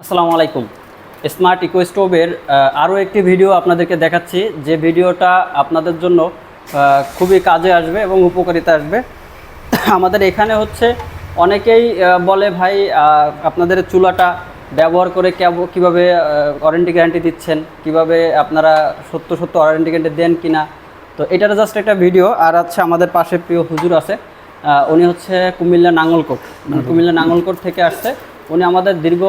আসসালামু আলাইকুম। Smart eco স্টোভের আরও একটি ভিডিও আপনাদেরকে দেখাচ্ছি। যে ভিডিওটা আপনাদের জন্য খুবই কাজে আসবে এবং উপকারিতা আসবে। আমাদের এখানে হচ্ছে অনেকেই বলে ভাই আপনাদের চুলাটা ব্যবহার করে কেব- কীভাবে ওয়ারেন্টি গ্যারান্টি দিচ্ছেন? কীভাবে আপনারা সত্য সত্য ওয়ারেন্টি গ্যারান্টি দেন কিনা? তো এটার জাস্ট একটা ভিডিও। আর হচ্ছে আমাদের পাশে প্রিয় হুজুর আছে উনি হচ্ছে কুমিল্লা নাঙ্গলকোট। মানে কুমিল্লা নাঙ্গলকোট থেকে আসছে। উনি আমাদের দীর্ঘ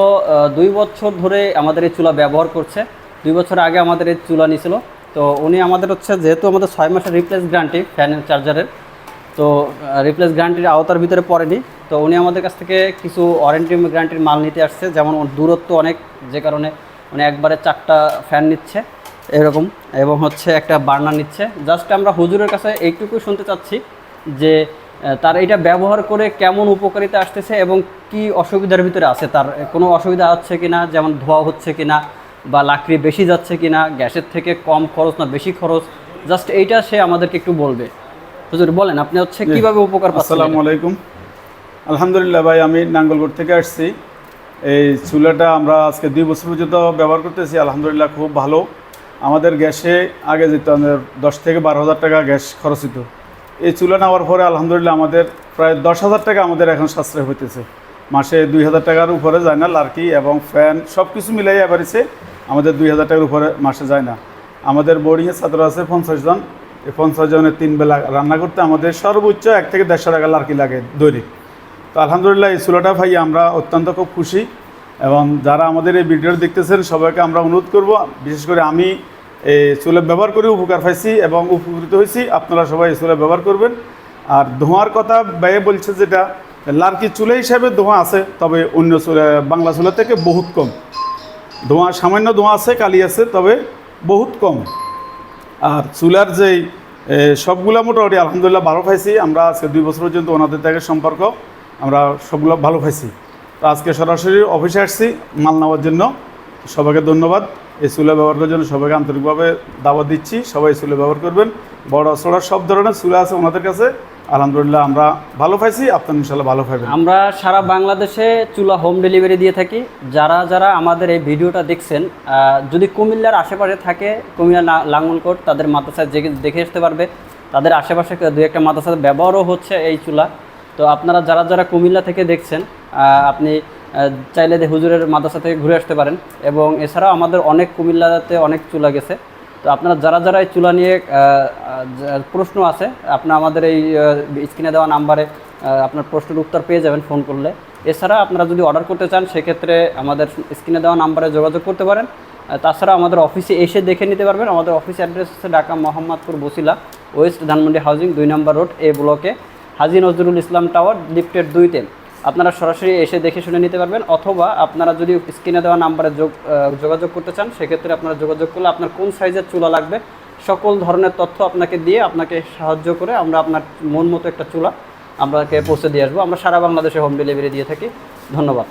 দুই বছর ধরে আমাদের এই চুলা ব্যবহার করছে। দুই বছর আগে আমাদের এই চুলা নিয়েছিল তো উনি আমাদের হচ্ছে, যেহেতু আমাদের ছয় মাসের রিপ্লেস গ্যারান্টি ফ্যান চার্জারের তো রিপ্লেস গ্যারান্টির আওতার ভিতরে পড়েনি। তো উনি আমাদের কাছ থেকে কিছু ওয়ারেন্টি গ্যারান্টির মাল নিতে আসছে। যেমন দূরত্ব অনেক, যে কারণে উনি একবারে চারটা ফ্যান নিচ্ছে, এরকম। এবং হচ্ছে একটা বার্নার নিচ্ছে। জাস্ট আমরা হুজুরের কাছে এইটুকু শুনতে চাচ্ছি যে তার এটা ব্যবহার করে কেমন উপকারিতা আসতেছে এবং কি অসুবিধার ভিতরে আছে? তার কোনো অসুবিধা হচ্ছে কিনা? যেমন ধোয়া হচ্ছে কিনা বা লাকড়ি বেশি যাচ্ছে কিনা? গ্যাসের থেকে কম খরচ না বেশি খরচ? জাস্ট এইটা সে আমাদেরকে একটু বলবে। হুজুর বলেন আপনি হচ্ছে কীভাবে উপকার পাচ্ছেন আসসালামু আলাইকুম। আলহামদুলিল্লাহ ভাই আমি নাঙ্গলকোট থেকে আসছি। এই চুলাটা আমরা আজকে দুই বছর পর্যন্ত ব্যবহার করতেছি আলহামদুলিল্লাহ খুব ভালো। আমাদের গ্যাসে আগে যেত আমাদের দশ থেকে বারো হাজার টাকা গ্যাস খরচ হতো এই চুলা নেওয়ার পরে আলহামদুলিল্লাহ আমাদের প্রায় দশ হাজার টাকা আমাদের এখন সাশ্রয় হইতেছে। মাসে দুই হাজার টাকার উপরে যায় না, লার্কি এবং ফ্যান সব কিছু মিলাই এবারেছে আমাদের দুই হাজার টাকার উপরে মাসে যায় না। আমাদের বোর্ডিংয়ের ছাত্র আছে পঞ্চাশ জন। এই পঞ্চাশ জনের তিন বেলা রান্না করতে আমাদের সর্বোচ্চ এক থেকে দেড়শো টাকা লার্কি লাগে দৈনিক। তো আলহামদুলিল্লাহ এই চুলাটা ভাই আমরা অত্যন্ত খুব খুশি এবং যারা আমাদের এই ভিডিও দেখতেছেন সবাইকে আমরা অনুরোধ করব, বিশেষ করে আমি এই চুলা ব্যবহার করে উপকার পাইছি এবং উপকৃত হয়েছি। আপনারা সবাই চুলা ব্যবহার করবেন। আর ধোঁয়ার কথা ব্যয়ে বলছে যেটা, লার্কি চুলা হিসাবে ধোঁয়া আছে, তবে অন্য চুলা, বাংলা চুলা থেকে বহুত কম। ধোঁয়া, সামান্য ধোঁয়া আছে, কালি আছে, তবে বহুত কম। আর চুলার যেই সবগুলা মোটামুটি আলহামদুলিল্লাহ ভালো পাইছি। আমরা আজকে দুই বছর পর্যন্ত ওনাদের থেকে সম্পর্ক, আমরা সবগুলো ভালো পাইছি। তো আজকে সরাসরি অফিসে আসছি মাল নেওয়ার জন্য। সবাইকে ধন্যবাদ। এই চুলা ব্যবহার করার জন্য সবাইকে আন্তরিকভাবে দাওয়াত দিচ্ছি। সবাই চুলা ব্যবহার করবেন। বড় ছোড়া সব ধরনের চুলা আছে ওনাদের কাছে। আলহামদুলিল্লাহ আমরা ভালো পাইছি, আপনার ইনশাল্লাহ ভালো পাইবেন। আমরা সারা বাংলাদেশে চুলা হোম ডেলিভারি দিয়ে থাকি। যারা যারা আমাদের এই ভিডিওটা দেখছেন যদি কুমিল্লার আশেপাশে থাকে, কুমিল্লা লাঙ্গলকোট, তাদের মাদ্রাসায় দেখে আসতে পারবে। তাদের আশেপাশে দু একটা মাদ্রাসার ব্যবহারও হচ্ছে এই চুলা। তো আপনারা যারা যারা কুমিল্লা থেকে দেখছেন আপনি চাইলে হুজুরের মাদ্রাসা থেকে ঘুরে আসতে পারেন। এবং এছাড়াও আমাদের অনেক কুমিল্লাতে অনেক চুলা গেছে। তো আপনারা যারা যারা এই চুলা নিয়ে প্রশ্ন আছে, আপনারা আমাদের এই স্ক্রিনে দেওয়া নাম্বারে আপনার প্রশ্নের উত্তর পেয়ে যাবেন ফোন করলে। এছাড়া আপনারা যদি অর্ডার করতে চান, সেক্ষেত্রে আমাদের স্ক্রিনে দেওয়া নাম্বারে যোগাযোগ করতে পারেন। তাছাড়া আমাদের অফিসে এসে দেখে নিতে পারবেন। আমাদের অফিস অ্যাড্রেস হচ্ছে ঢাকা মোহাম্মদপুর বসিলা, ওয়েস্ট ধানমন্ডি হাউজিং, দুই নম্বর রোড, এ ব্লকে। হাজি নজরুল ইসলাম টাওয়ার, লিফটের দুইতে। আপনারা সরাসরি এসে দেখে শুনে নিতে পারবেন, অথবা আপনারা যদি স্ক্রিনে দেওয়া নাম্বারে যোগ যোগাযোগ করতে চান, সেক্ষেত্রে আপনারা যোগাযোগ করলে আপনার কোন সাইজের চুলা লাগবে, সকল ধরনের তথ্য আপনাকে দিয়ে আপনাকে সাহায্য করে আমরা আপনার মন মতো একটা চুলা আপনাকে পৌঁছে দিয়ে আসব। আমরা সারা বাংলাদেশে হোম ডেলিভারি দিয়ে থাকি। ধন্যবাদ।